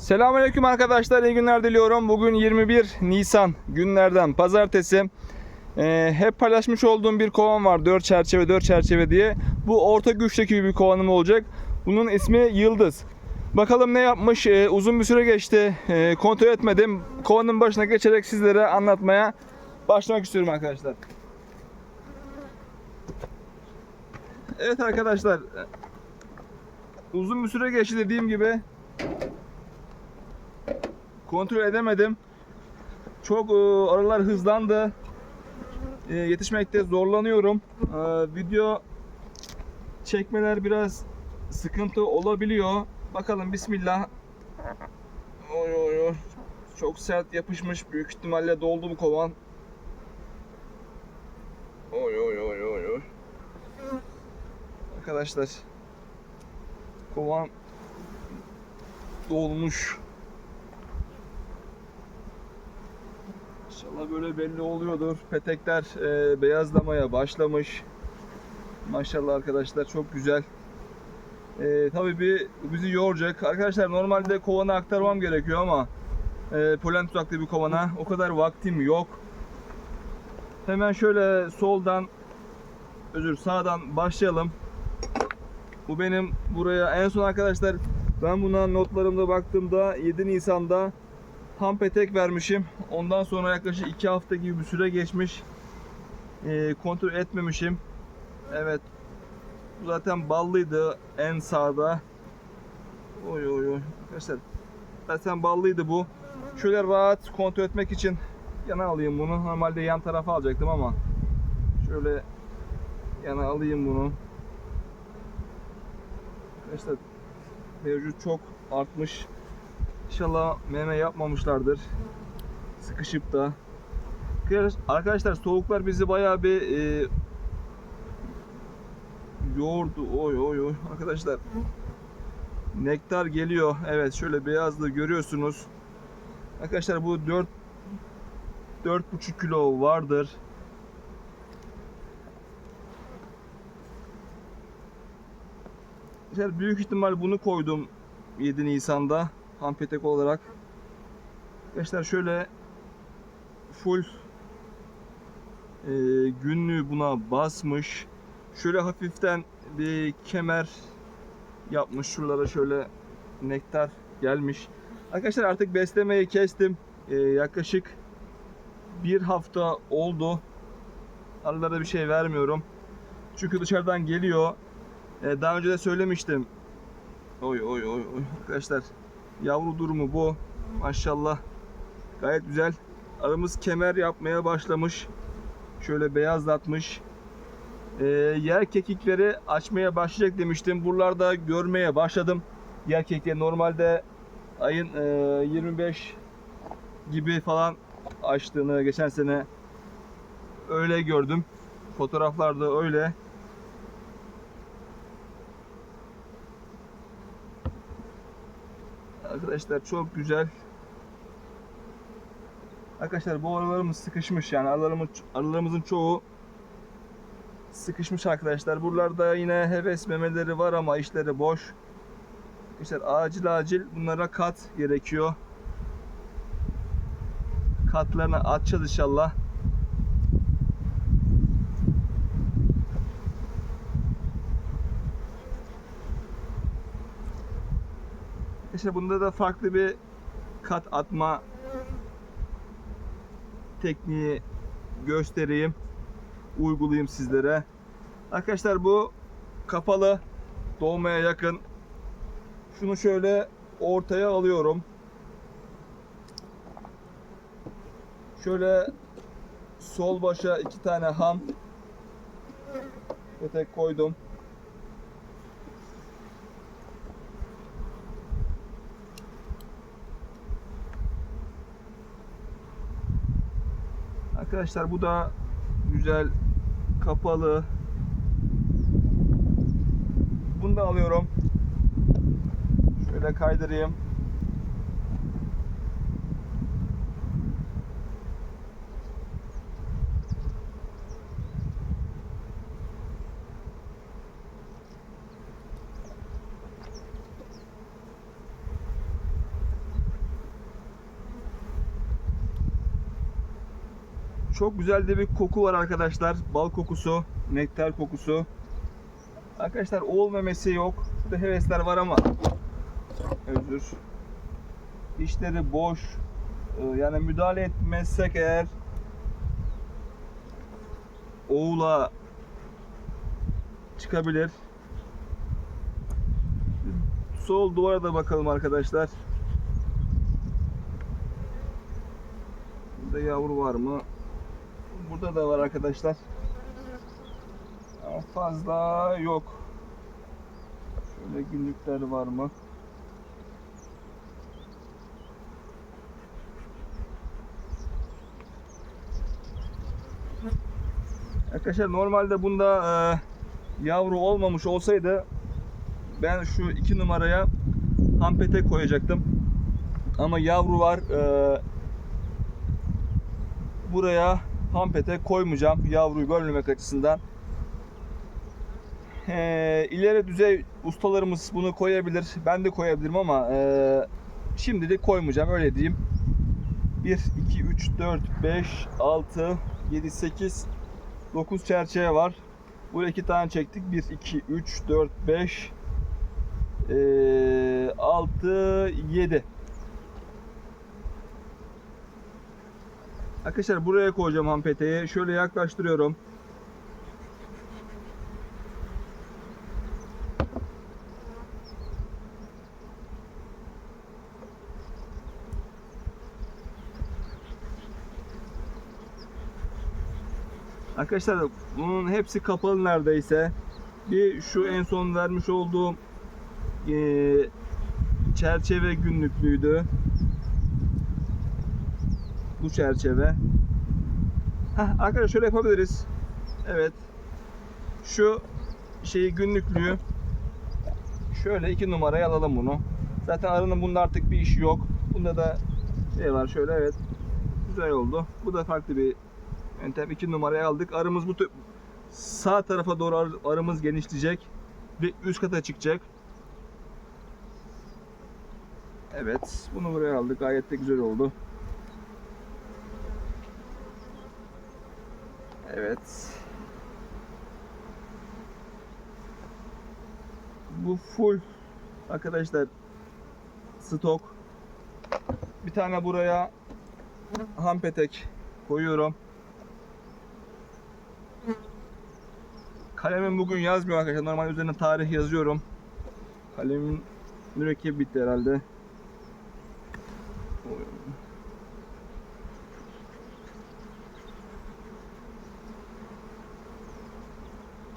Selamünaleyküm arkadaşlar. iyi günler diliyorum. Bugün 21 Nisan günlerden pazartesi. Ee, hep paylaşmış olduğum bir kovan var. 4 çerçeve 4 çerçeve diye. Bu orta güçteki bir kovanım olacak. Bunun ismi Yıldız. Bakalım ne yapmış? Ee, uzun bir süre geçti. Ee, kontrol etmedim. Kovanın başına geçerek sizlere anlatmaya başlamak istiyorum arkadaşlar. Evet arkadaşlar. Uzun bir süre geçti dediğim gibi kontrol edemedim. Çok e, aralar hızlandı. E, yetişmekte zorlanıyorum. E, video çekmeler biraz sıkıntı olabiliyor. Bakalım bismillah. Oy oy oy. Çok sert yapışmış. Büyük ihtimalle doldu bu kovan. Oy oy oy oy oy. Arkadaşlar kovan dolmuş. İnşallah böyle belli oluyordur. Petekler e, beyazlamaya başlamış. Maşallah arkadaşlar çok güzel. E, tabii bir bizi yoracak. Arkadaşlar normalde kovana aktarmam gerekiyor ama e, polen tuzaklı bir kovana o kadar vaktim yok. Hemen şöyle soldan özür sağdan başlayalım. Bu benim buraya en son arkadaşlar ben buna notlarımda baktığımda 7 Nisan'da tam petek vermişim. Ondan sonra yaklaşık 2 hafta gibi bir süre geçmiş. Ee, kontrol etmemişim. Evet. Bu zaten ballıydı en sağda. Oy oy oy. Arkadaşlar zaten ballıydı bu. Şöyle rahat kontrol etmek için yana alayım bunu. Normalde yan tarafa alacaktım ama şöyle yana alayım bunu. Arkadaşlar mevcut çok artmış. İnşallah meme yapmamışlardır. Sıkışıp da. Arkadaşlar soğuklar bizi bayağı bir e, yoğurdu. Oy oy oy. Arkadaşlar nektar geliyor. Evet şöyle beyazlığı görüyorsunuz. Arkadaşlar bu 4 4,5 kilo vardır. Büyük ihtimal bunu koydum 7 Nisan'da ham petek olarak. Arkadaşlar şöyle full e, günlüğü buna basmış. Şöyle hafiften bir kemer yapmış. Şuralara şöyle nektar gelmiş. Arkadaşlar artık beslemeyi kestim. E, yaklaşık bir hafta oldu. Aralara bir şey vermiyorum. Çünkü dışarıdan geliyor. E, daha önce de söylemiştim. Oy oy oy oy arkadaşlar. Yavru durumu bu. Maşallah. Gayet güzel. Aramız kemer yapmaya başlamış. Şöyle beyazlatmış. Ee, yer kekikleri açmaya başlayacak demiştim. Buralarda görmeye başladım. Yer kekikleri normalde ayın e, 25 gibi falan açtığını geçen sene öyle gördüm. Fotoğraflarda öyle. Arkadaşlar çok güzel. Arkadaşlar bu aralarımız sıkışmış yani aralarımız, aralarımızın çoğu sıkışmış arkadaşlar. Buralarda yine heves memeleri var ama işleri boş. Arkadaşlar acil acil bunlara kat gerekiyor. Katlarını atacağız inşallah. İşte bunda da farklı bir kat atma tekniği göstereyim. Uygulayayım sizlere. Arkadaşlar bu kapalı doğmaya yakın. Şunu şöyle ortaya alıyorum. Şöyle sol başa iki tane ham petek koydum. Arkadaşlar bu da güzel kapalı. Bunu da alıyorum. Şöyle kaydırayım. Çok güzel de bir koku var arkadaşlar. Bal kokusu, nektar kokusu. Arkadaşlar oğul memesi yok. Şurada hevesler var ama özür. İşleri boş. Ee, Yani müdahale etmezsek eğer oğula çıkabilir. Sol duvara da bakalım arkadaşlar. Burada yavru var mı? Burada da var arkadaşlar. Ama fazla yok. Şöyle günlükler var mı? Arkadaşlar normalde bunda e, yavru olmamış olsaydı ben şu iki numaraya hampete koyacaktım. Ama yavru var. e, buraya hampete koymayacağım yavruyu bölmemek açısından. Ee, ileri düzey ustalarımız bunu koyabilir. Ben de koyabilirim ama e, şimdilik koymayacağım öyle diyeyim. 1, 2, 3, 4, 5, 6, 7, 8, 9 çerçeve var. Buraya iki tane çektik. 1, 2, 3, 4, 5, 6, 7. Arkadaşlar buraya koyacağım hampeteyi. Şöyle yaklaştırıyorum. Arkadaşlar bunun hepsi kapalı neredeyse. Bir şu en son vermiş olduğum eee, çerçeve günlüklüydü. Bu çerçeve. Heh, arkadaşlar şöyle yapabiliriz. Evet. Şu şeyi günlüklüğü şöyle iki numaraya alalım bunu. Zaten arının bunda artık bir işi yok. Bunda da şey var şöyle evet. Güzel oldu. Bu da farklı bir yöntem. iki numaraya aldık. Arımız bu sağ tarafa doğru ar- arımız genişleyecek ve üst kata çıkacak. Evet, bunu buraya aldık. Gayet de güzel oldu. Evet. Bu full arkadaşlar stok. Bir tane buraya hampetek koyuyorum. Kalemim bugün yazmıyor arkadaşlar. Normal üzerine tarih yazıyorum. Kalemin mürekkebi bitti herhalde.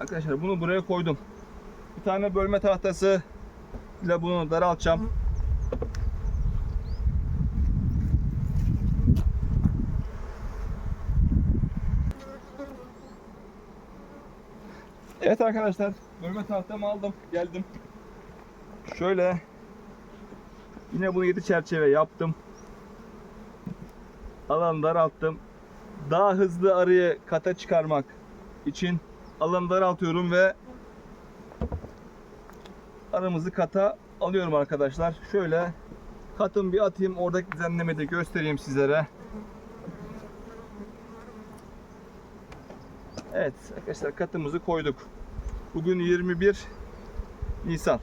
Arkadaşlar bunu buraya koydum. Bir tane bölme tahtası ile bunu daraltacağım. Evet arkadaşlar, bölme tahtamı aldım, geldim. Şöyle yine bunu 7 çerçeve yaptım. Alanı daralttım. Daha hızlı arıyı kata çıkarmak için alanı daraltıyorum ve aramızı kata alıyorum arkadaşlar. Şöyle katın bir atayım. Oradaki düzenlemeyi de göstereyim sizlere. Evet arkadaşlar katımızı koyduk. Bugün 21 Nisan.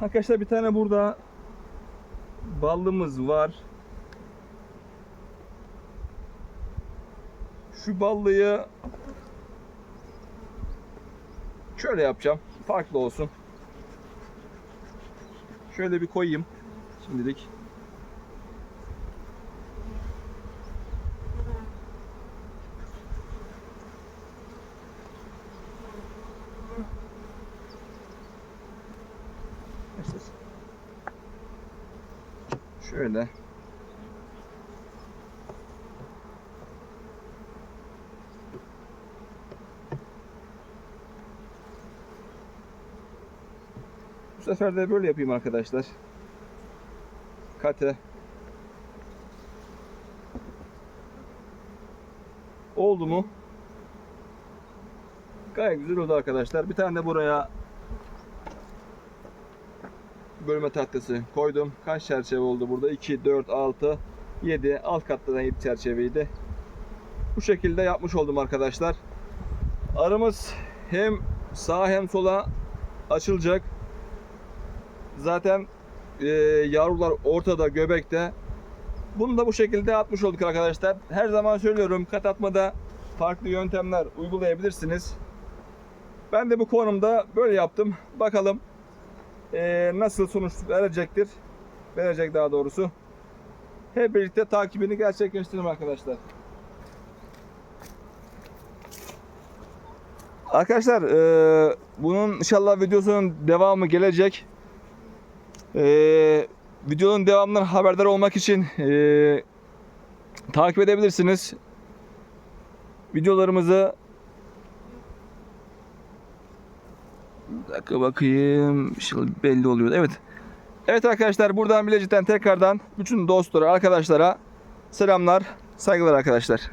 Arkadaşlar bir tane burada ballımız var. Şu ballıyı şöyle yapacağım. Farklı olsun. Şöyle bir koyayım şimdilik. Şöyle. Bu sefer de böyle yapayım arkadaşlar. Kate. Oldu mu? Gayet güzel oldu arkadaşlar. Bir tane de buraya bölme tahtası koydum. Kaç çerçeve oldu burada? 2, 4, 6, 7. Alt katta da 7 çerçeveydi. Bu şekilde yapmış oldum arkadaşlar. Arımız hem sağa hem sola açılacak. Zaten e, yavrular ortada göbekte. Bunu da bu şekilde atmış olduk arkadaşlar. Her zaman söylüyorum kat atmada farklı yöntemler uygulayabilirsiniz. Ben de bu konumda böyle yaptım. Bakalım e, nasıl sonuç verecektir. Verecek daha doğrusu. Hep birlikte takibini gerçekleştirelim arkadaşlar. Arkadaşlar e, bunun inşallah videosunun devamı gelecek. E, videonun devamından haberdar olmak için e, takip edebilirsiniz. Videolarımızı Bir dakika bakayım. Şimdi belli oluyor. Evet. Evet arkadaşlar buradan Bilecik'ten tekrardan bütün dostlara, arkadaşlara selamlar, saygılar arkadaşlar.